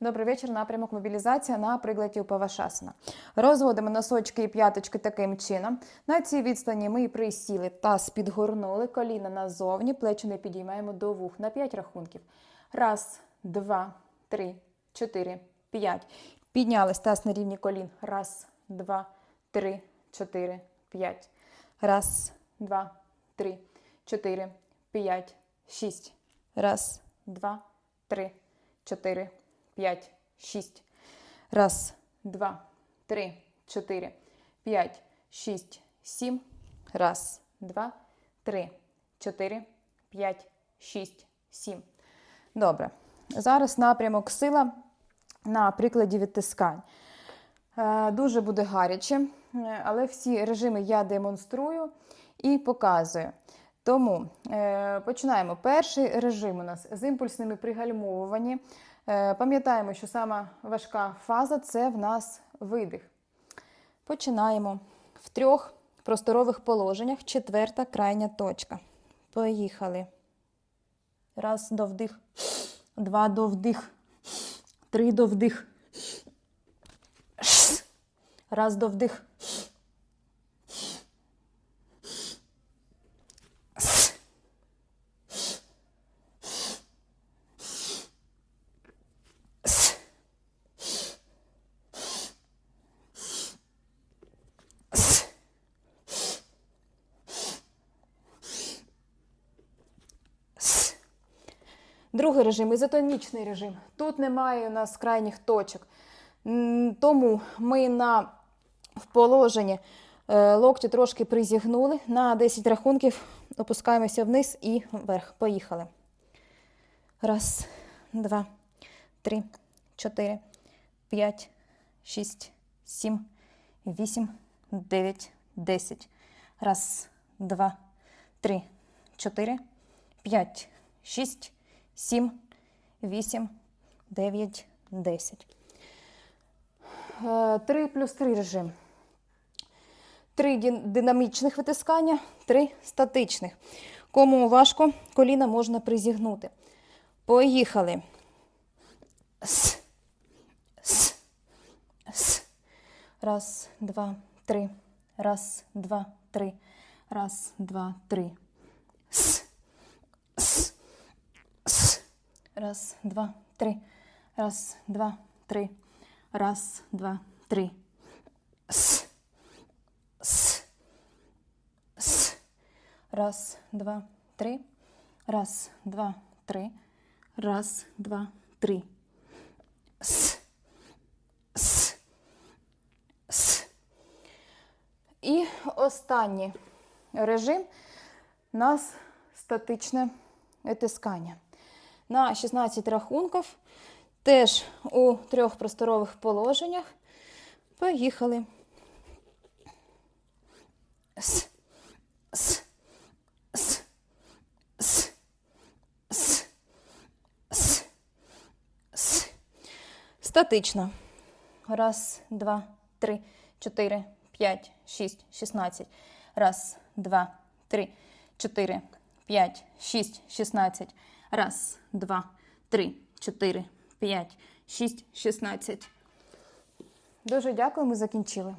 Добрий вечір. Напрямок мобілізація на прикладі Упавашасана. Розводимо носочки і п'яточки таким чином. На цій відстані ми присіли, таз підгорнули, коліна назовні, плечі не підіймаємо до вух на 5 рахунків. Раз, два, три, чотири, п'ять. Піднялись таз на рівні колін. Раз, два, три, чотири, п'ять. Раз, два, три, чотири, п'ять, шість. Раз, два, три, чотири, п'ять, шість. Раз, два, три, чотири, п'ять, шість, сім. Раз, два, три, чотири, п'ять, шість, сім. Добре. Зараз напрямок сила на прикладі відтискань. Е, Дуже буде гаряче, але всі режими я демонструю і показую. Тому е, починаємо. Перший режим у нас з імпульсними пригальмовуванні. Е, пам'ятаємо, що сама важка фаза це в нас видих. Починаємо в трьох просторових положеннях. Четверта крайня точка. Поїхали. Раз до вдих, два до вдих, три до вдих. Раз до вдих. Другий режим ізотонічний режим. Тут немає у нас крайніх точок. Тому ми на в положенні е, локті трошки призігнули. На 10 рахунків опускаємося вниз і вверх. Поїхали. Раз, два, три, чотири, п'ять, шість, сім, вісім, дев'ять, десять. Раз, два, три, чотири, п'ять, шість, сім, вісім, дев'ять, десять. Е, Три плюс три режим. Три динамічних витискання, три статичних. Кому важко, коліна можна призігнути. Поїхали. С, с, с. Раз, два, три. Раз, два, три. Раз, два, три. С, с, с. Раз, два, три. Раз, два, три. Раз, два, три. С, с, с. Раз, два, три. Раз, два, три. Раз, два, три. С, с, с. І останній режим у нас статичне витискання. На 16 рахунків, теж у трьох просторових положеннях. Поїхали. С, с, с, с, с, с, с. Статично. Раз, два, три, чотири, п'ять, шість, шістнадцять. Раз, два, три, чотири, п'ять, шість, шістнадцять. Раз, два, три, чотири, п'ять, шість, шістнадцять. Дуже дякую, ми закінчили.